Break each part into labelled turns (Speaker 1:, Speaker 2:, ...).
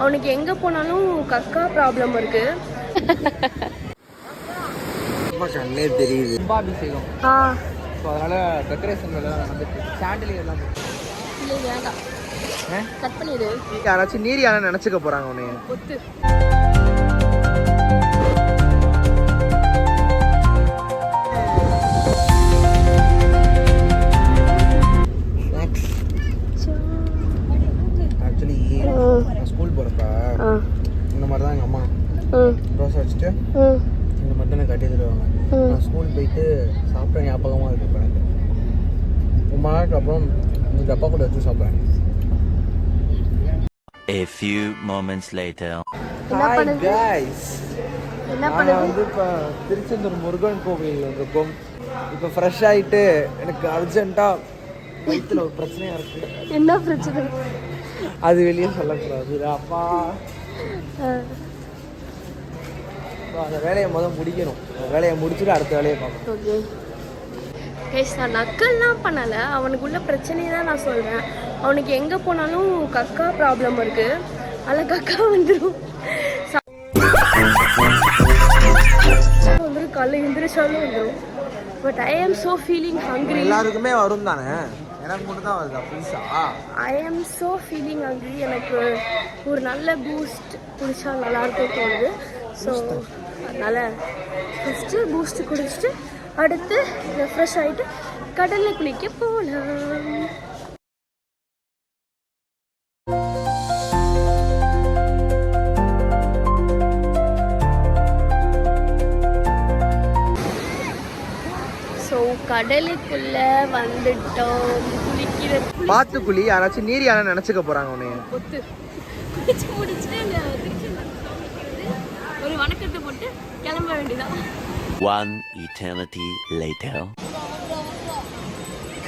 Speaker 1: அவனுக்கு எங்க போனாலும் கக்கா ப்ராப்ளம் இருக்கு.
Speaker 2: கண்ணே தெரியுது.
Speaker 3: ஸோ அதனால டெக்கரேஷன் எல்லாம் நடந்துட்டு சாண்டிலியர்லாம்
Speaker 1: வேண்டாம்? கட் பண்ணிடு.
Speaker 2: யாராச்சும் நீர் யானை நினைச்சுக்க போறாங்க உன்னைய. தான் எங்கள் அம்மா. ரோஸ் வச்சுட்டு இந்த மாதிரி தான் எனக்கு கட்டி தருவாங்க. நான் ஸ்கூல் போயிட்டு சாப்பிட்ட ஞாபகமாக இருக்கு எனக்கு. ரொம்ப நாளுக்கு அப்புறம் இந்த டப்பா கூட வச்சு சாப்பிட்றேன்.
Speaker 4: A few moments later.
Speaker 1: என்ன பண்ணுது?
Speaker 2: guys.
Speaker 1: என்ன
Speaker 2: நான் வந்து இப்போ திருச்செந்தூர் முருகன் கோவில் இருக்கோம். இப்போ ஃப்ரெஷ் ஆகிட்டு எனக்கு அர்ஜென்ட்டாக வயிற்றுல ஒரு பிரச்சனையாக இருக்குது
Speaker 1: என்ன பிரச்சனை?
Speaker 2: அது வெளியே சொல்லக்கூடாது. அப்பா. அந்த வேலையை முதல் முடிக்கணும். அந்த வேலையை முடிச்சுட்டு அடுத்த வேலையை பார்க்கணும்.
Speaker 1: ஓகே. கைஸ் நான் நக்கல்லாம் பண்ணலை. அவனுக்குள்ள பிரச்சனையை தான் நான் சொல்கிறேன் அவனுக்கு எங்கே போனாலும் கக்கா ப்ராப்ளம் இருக்கு. அதில் கக்கா வந்துடும் வந்துடும் காலைல எந்திரிச்சாலும் வந்துடும் but I am so feeling hungry
Speaker 2: எல்லாருக்குமே வரும் தானே? எனக்கு மட்டும் தான் வருதா? புதுசா?
Speaker 1: ஐ ஆம் ஸோ ஃபீலிங் ஹங்க்ரி எனக்கு ஒரு நல்ல பூஸ்ட் குடிச்சா நல்லா இருக்கும் தோணுது. ஸோ அதனால் ஃபஸ்ட்டு பூஸ்ட் குடிச்சிட்டு அடுத்து ரெஃப்ரெஷ் ஆகிட்டு கடலில் குளிக்க போகலாம் கடலுக்குள்ள வந்துட்டோம். குளிக்கிற
Speaker 2: பார்த்து குழி யாராச்சும் நீர் யானை நினைச்சுக்க போறாங்க உன்னைய.
Speaker 1: முடிச்சுட்டு வணக்கத்தை போட்டு கிளம்ப வேண்டியதான்
Speaker 4: One eternity later.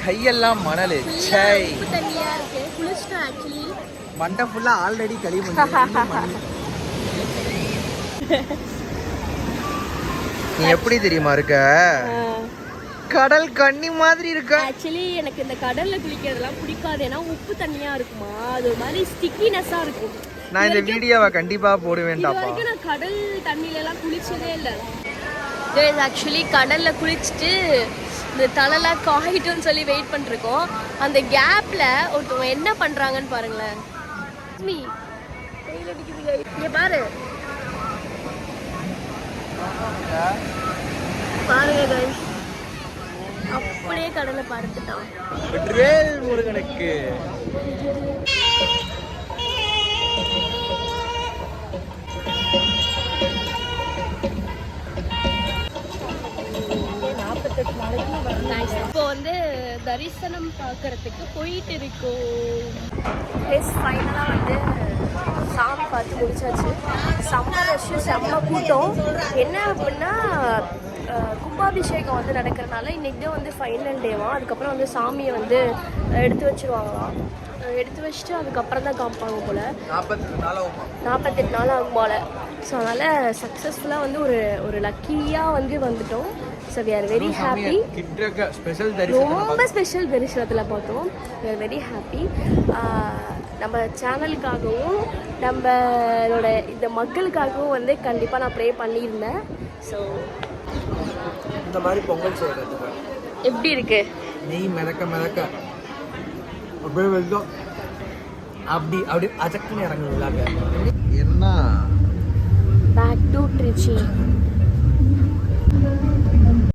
Speaker 2: கையெல்லாம் மணல். சை
Speaker 1: தண்ணியா இருக்கு. ஆக்சுவலி
Speaker 2: மண்டை ஃபுல்லா ஆல்ரெடி மண். நீ எப்படி தெரியுமா இருக்க? கடல் கன்னி மாதிரி இருக்க.
Speaker 1: ஆக்சுவலி எனக்கு இந்த கடல்ல குளிக்கிறதெல்லாம் பிடிக்காது. ஏன்னா உப்பு தண்ணியா இருக்குமா? அது ஒரு மாதிரி ஸ்டிக்கினஸா இருக்கும்.
Speaker 2: நான் இந்த வீடியோவை கண்டிப்பா
Speaker 1: இது
Speaker 2: போடுவேன்டாப்பா
Speaker 1: வரைக்கும் நான் கடல் தண்ணியில எல்லாம் குளிச்சதே இல்லை. ஆக்சுவலி கடல்ல குளிச்சுட்டு இந்த தலைலாம் காயிட்டும்னு சொல்லி வெயிட் பண்ணிருக்கோம் அந்த கேப்ல ஒருத்தவங்க என்ன பண்றாங்கன்னு பாருங்களேன். மீ வெயில் அடிக்குது. இங்க பாரு. பாருங்க. அப்படியே கடலை பறந்துட்டான்
Speaker 2: வெற்றிவேல் முருகனுக்கு
Speaker 1: இப்போ வந்து தரிசனம் பார்க்கறதுக்கு போயிட்டு இருக்கோம். எஸ் ஃபைனலாக வந்து சாமி பார்த்து முடிச்சாச்சு. செம்ம ரஷ்ஷு செம்ம கூட்டம். என்ன அப்படின்னா கும்பாபிஷேகம் வந்து நடக்கிறனால இன்னைக்கு தான் வந்து ஃபைனல் டேவா அதுக்கப்புறம் வந்து சாமியை வந்து எடுத்து வச்சிருவாங்களாம். எடுத்து வச்சுட்டு அதுக்கப்புறம் தான் காமிப்பாங்க போல். நாற்பத்தெட்டு நாள் ஆகும் போல். ஸோ அதனால் சக்ஸஸ்ஃபுல்லாக வந்து ஒரு ஒரு லக்கியாக வந்து வந்துட்டோம். So we are very happy ரொம்ப ஸ்பெஷல் தரிசனத்தில் பார்த்தோம் வி ஆர் வெரி ஹாப்பி நம்ம சேனலுக்காகவும் நம்மளோட இந்த மக்களுக்காகவும் வந்து கண்டிப்பாக நான் ப்ரே பண்ணியிருந்தேன். ஸோ
Speaker 2: இந்த மாதிரி பொங்கல் செய்ய கற்றுக்க
Speaker 1: எப்படி இருக்கு?
Speaker 2: நெய் மிதக்க மிதக்க. அப்படியே வெல்லும் அப்படி அப்படி அச்சக்குன்னு இறங்குது உள்ளாக்க. என்ன?
Speaker 1: Back to Trichy